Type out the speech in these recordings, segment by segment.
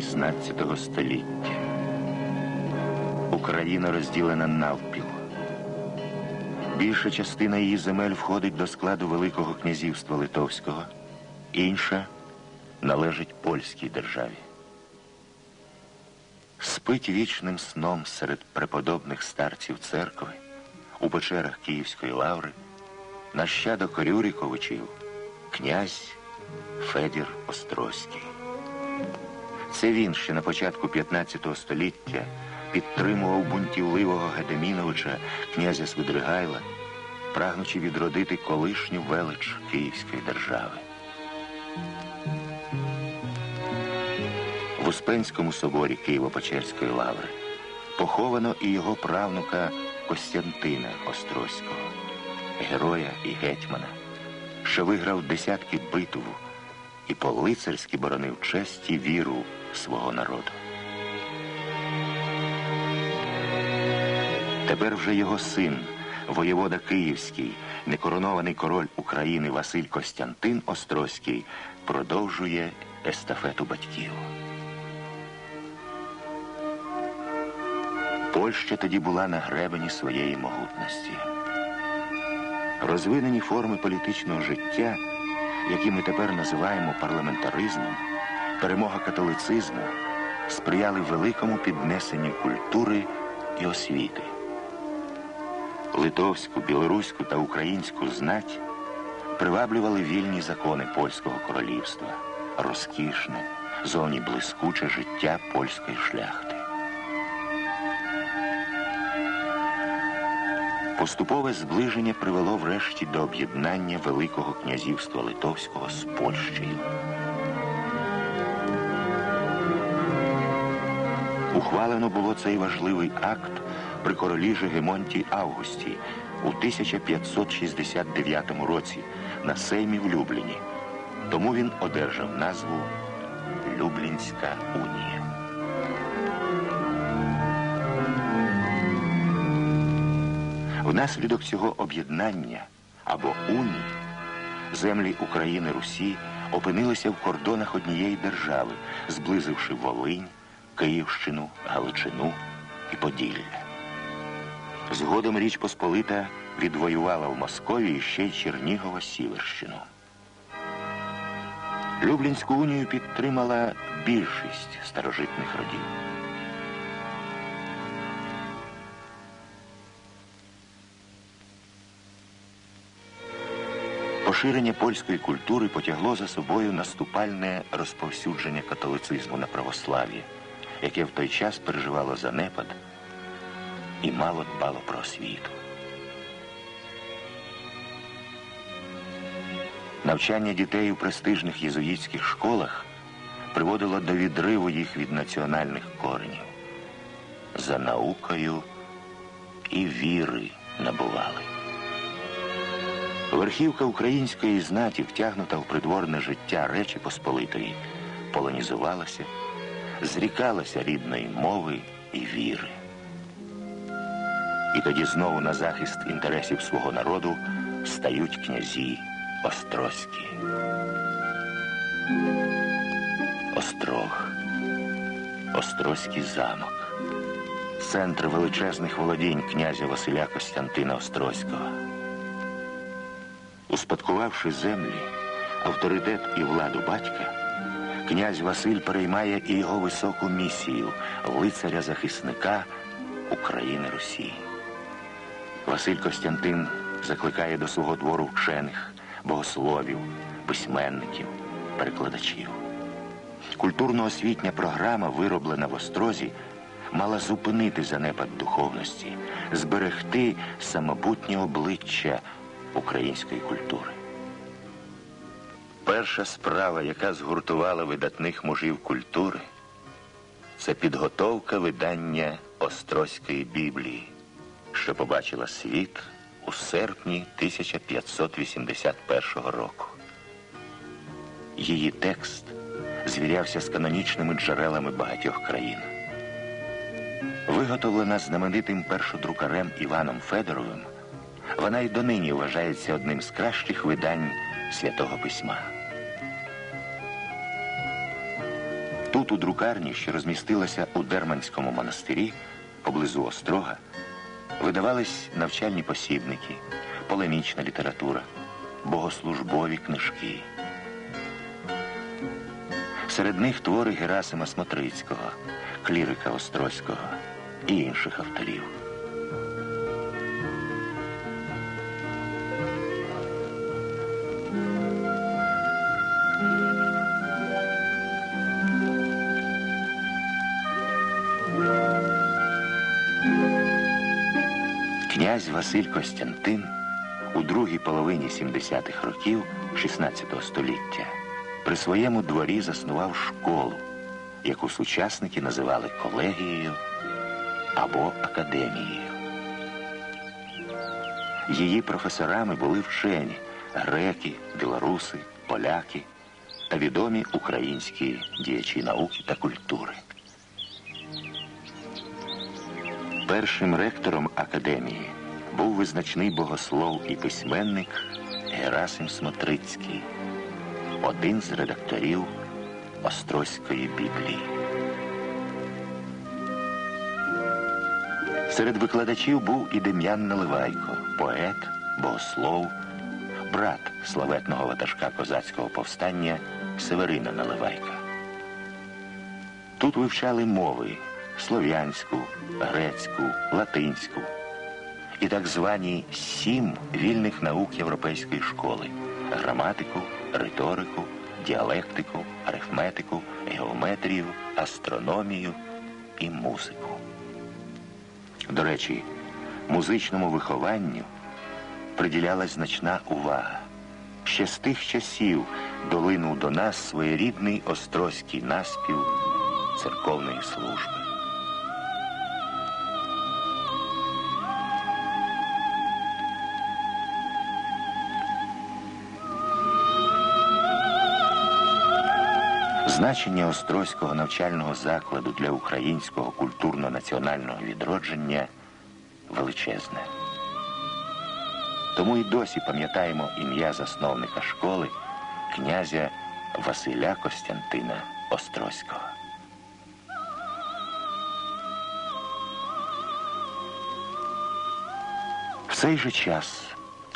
середина 16 століття. Україна розділена навпіл. Більша частина її земель входить до складу Великого князівства Литовського, інша належить польській державі. Спить вічним сном серед преподобних старців церкви у печерах Київської лаври нащадок Рюриковичів, князь Федір Острозький. Це він ще на початку 15 століття підтримував бунтівливого Гедеміновича, князя Свидригайла, прагнучи відродити колишню велич Київської держави. В Успенському соборі Києво-Печерської лаври поховано і його правнука Костянтина Острозького, героя і гетьмана, що виграв десятки битв і по-лицарськи боронив честь і віру свого народу. Тепер вже його син, воєвода Київський, некоронований король України Василь Костянтин Острозький, продовжує естафету батьків. Польща тоді була на гребені своєї могутності. Розвинені форми політичного життя, які ми тепер називаємо парламентаризмом, перемога католицизму сприяли великому піднесенню культури і освіти. Литовську, білоруську та українську знать приваблювали вільні закони польського королівства, розкішне, зовні блискуче життя польської шляхти. Поступове зближення привело врешті до об'єднання Великого князівства Литовського з Польщею. Ухвалено було цей важливий акт при королі Жегемонті Августі у 1569 році на Сеймі в Любліні. Тому він одержав назву Люблінська унія. Внаслідок цього об'єднання або унії землі України Русі опинилися в кордонах однієї держави, зблизивши Волинь, Київщину, Галичину і Поділля. Згодом Річ Посполита відвоювала в Московії ще й Чернігова Сіверщину. Люблінську унію підтримала більшість старожитних родів. Поширення польської культури потягло за собою наступальне розповсюдження католицизму на православ'я, яке в той час переживало занепад і мало дбало про освіту. Навчання дітей у престижних єзуїтських школах приводило до відриву їх від національних коренів. За наукою і віри набували. Верхівка української знаті, втягнута в придворне життя Речі Посполитої, полонізувалася, зрікалася рідної мови і віри. І тоді знову на захист інтересів свого народу стають князі Острозькі. Острог, Острозький замок, центр величезних володінь князя Василя Костянтина Острозького. Успадкувавши землі, авторитет і владу батька, князь Василь переймає і його високу місію лицаря-захисника України Русі. Василь Костянтин закликає до свого двору вчених, богословів, письменників, перекладачів. Культурно-освітня програма, вироблена в Острозі, мала зупинити занепад духовності, зберегти самобутнє обличчя української культури. Перша справа, яка згуртувала видатних мужів культури, це підготовка видання Острозької Біблії, що побачила світ у серпні 1581 року. Її текст звірявся з канонічними джерелами багатьох країн. Виготовлена знаменитим першодрукарем Іваном Федоровим, вона й донині вважається одним з кращих видань святого письма. Тут, у друкарні, що розмістилася у Дерманському монастирі, поблизу Острога, видавались навчальні посібники, полемічна література, богослужбові книжки. Серед них твори Герасима Смотрицького, клірика Острозького і інших авторів. Князь Василь Костянтин у другій половині 70-х років 16 століття при своєму дворі заснував школу, яку сучасники називали колегією або академією. Її професорами були вчені греки, білоруси, поляки та відомі українські діячі науки та культури. Першим ректором академії був визначний богослов і письменник Герасим Смотрицький, один з редакторів Острозької Біблії. Серед викладачів був і Дем'ян Наливайко, поет, богослов, брат славетного ватажка козацького повстання Северина Наливайка. Тут вивчали мови слов'янську, грецьку, латинську і так звані сім вільних наук європейської школи граматику, риторику, діалектику, арифметику, геометрію, астрономію і музику. До речі, музичному вихованню приділялась значна увага. Ще з тих часів долинув до нас своєрідний острозький наспів церковної служби. Значення Острозького навчального закладу для українського культурно-національного відродження величезне. Тому і досі пам'ятаємо ім'я засновника школи князя Василя Костянтина Острозького. В цей же час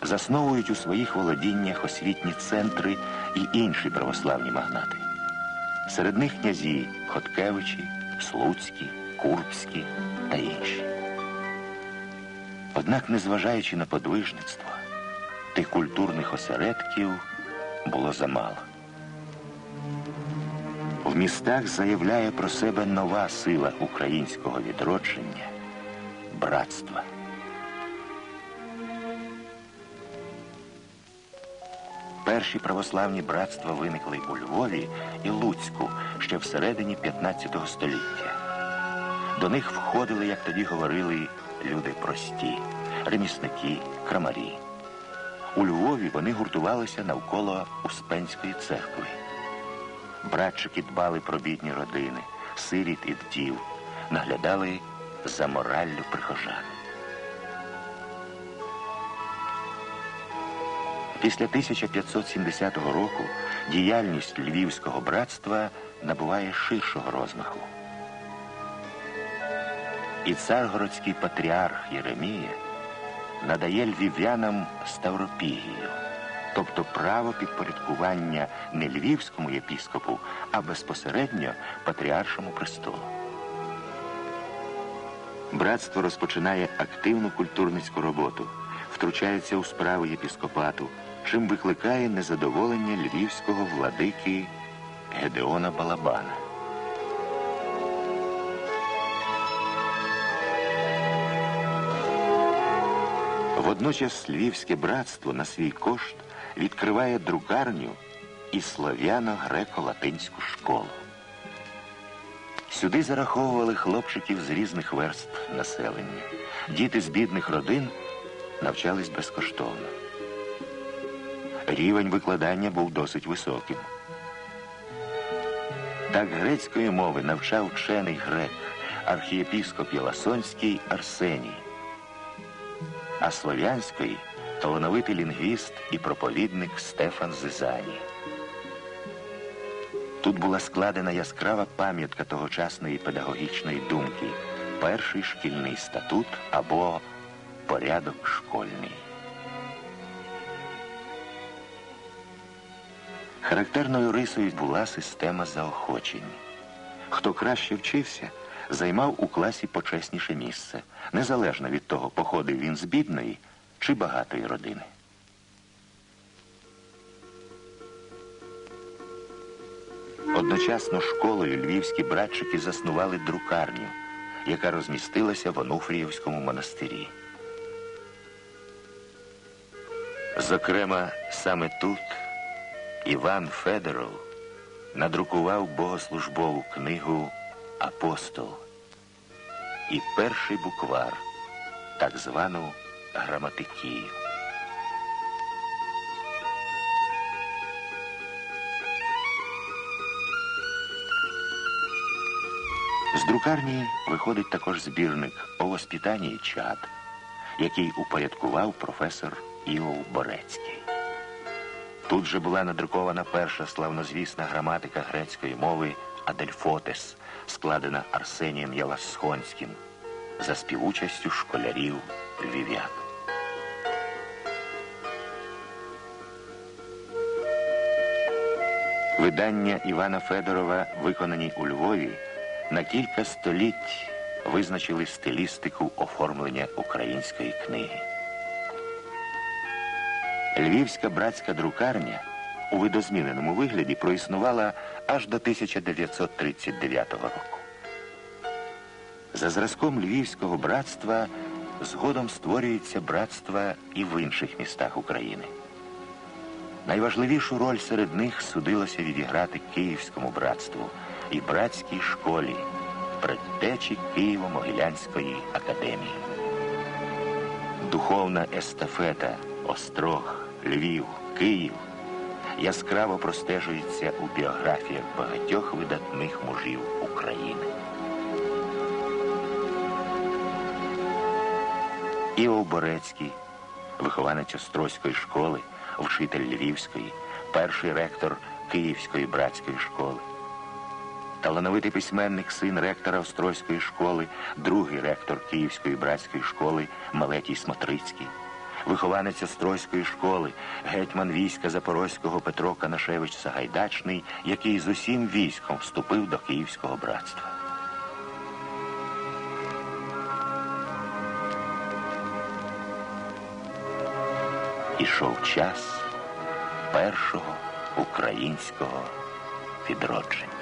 засновують у своїх володіннях освітні центри і інші православні магнати. Серед них князі Хоткевичі, Слуцькі, Курбські та інші. Однак, незважаючи на подвижництво, тих культурних осередків було замало. В містах заявляє про себе нова сила українського відродження братства. Перші православні братства виникли у Львові і Луцьку ще всередині 15 століття. До них входили, як тоді говорили, люди прості, ремісники, крамарі. У Львові вони гуртувалися навколо Успенської церкви. Братчики дбали про бідні родини, сиріт і вдів, наглядали за мораллю прихожан. Після 1570 року діяльність Львівського братства набуває ширшого розмаху. І царгородський патріарх Єремія надає львів'янам Ставропігію, тобто право підпорядкування не львівському єпіскопу, а безпосередньо патріаршому престолу. Братство розпочинає активну культурницьку роботу, втручається у справи єпіскопату, чим викликає незадоволення львівського владики Гедеона Балабана. Водночас Львівське братство на свій кошт відкриває друкарню і слов'яно-греко-латинську школу. Сюди зараховували хлопчиків з різних верств населення. Діти з бідних родин навчались безкоштовно. Рівень викладання був досить високим. Так грецької мови навчав вчений грек, архієпіскоп Єласонський Арсеній, а слов'янської талановитий лінгвіст і проповідник Стефан Зизаній. Тут була складена яскрава пам'ятка тогочасної педагогічної думки, перший шкільний статут або порядок школьний. Характерною рисою була система заохочень. Хто краще вчився, займав у класі почесніше місце, незалежно від того, походив він з бідної чи багатої родини. Одночасно школою львівські братчики заснували друкарню, яка розмістилася в Онуфріївському монастирі. Зокрема, саме тут Іван Федоров надрукував богослужбову книгу Апостол і перший буквар, так звану граматикію. З друкарні виходить також збірник о воспитанні чад, який упорядкував професор Іов Борецький. Тут же була надрукована перша славнозвісна граматика грецької мови Адельфотес, складена Арсенієм Яласхонським за співучастю школярів львів'ян. Видання Івана Федорова, виконані у Львові, на кілька століть визначили стилістику оформлення української книги. Львівська братська друкарня у видозміненому вигляді проіснувала аж до 1939 року. За зразком Львівського братства згодом створюється братства і в інших містах України. Найважливішу роль серед них судилося відіграти Київському братству і братській школі, предтечі Києво-Могилянської академії. Духовна естафета Острог, Львів, Київ яскраво простежується у біографіях багатьох видатних мужів України. Іов Борецький, вихованець Острозької школи, вчитель Львівської, перший ректор Київської братської школи. Талановитий письменник, син ректора Острозької школи, другий ректор Київської братської школи Малетій Смотрицький, вихованець Острозької школи, гетьман війська Запорозького Петро Канашевич Сагайдачний, який з усім військом вступив до Київського братства. Ішов час першого українського відродження.